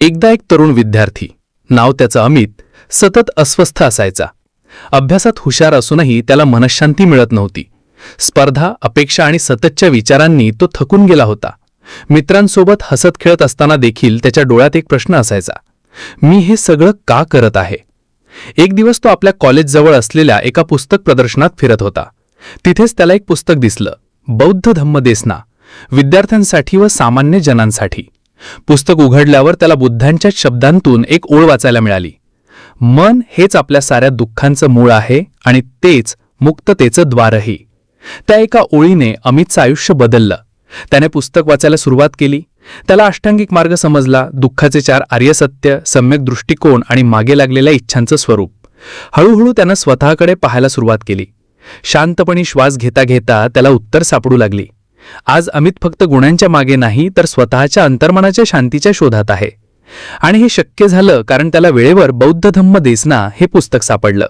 एकदा एक तरुण विद्यार्थी. नाव त्याचं अमित सतत अस्वस्थ असायचा. अभ्यासात हुशार असूनही त्याला मनशांती मिळत नव्हती. स्पर्धा अपेक्षा आणि सततच्या विचारांनी तो थकून गेला होता. मित्रांसोबत हसत खेळत असताना देखील त्याच्या डोळ्यात एक प्रश्न असायचा. मी हे सगळं का करत आहे? एक दिवस तो आपल्या कॉलेजजवळ असलेल्या एका पुस्तक प्रदर्शनात फिरत होता. तिथेच त्याला एक पुस्तक दिसलं. बौद्ध धम्मदेसना विद्यार्थ्यांसाठी व सामान्य जनांसाठी. पुस्तक उघडल्यावर त्याला बुद्धांच्या शब्दांतून एक ओळ वाचायला मिळाली. मन हेच आपल्या साऱ्या दुःखांचं मूळ आहे आणि तेच मुक्ततेचं द्वारही. त्या एका ओळीने अमितचं आयुष्य बदललं. त्याने पुस्तक वाचायला सुरुवात केली. त्याला अष्टांगिक मार्ग समजला. दुःखाचे चार आर्यसत्य सम्यक दृष्टिकोन आणि मागे लागलेल्या इच्छांचं स्वरूप. हळूहळू त्यानं स्वतःकडे पाहायला सुरुवात केली. शांतपणे श्वास घेता घेता त्याला उत्तर सापडू लागली. आज अमित फक्त गुणांच्या मागे नाही तर स्वतःच्या अंतर्मनाच्या शांतीच्या शोधात आहे. आणि हे शक्य झालं कारण त्याला वेळेवर बौद्ध धम्म देसना हे पुस्तक सापडलं.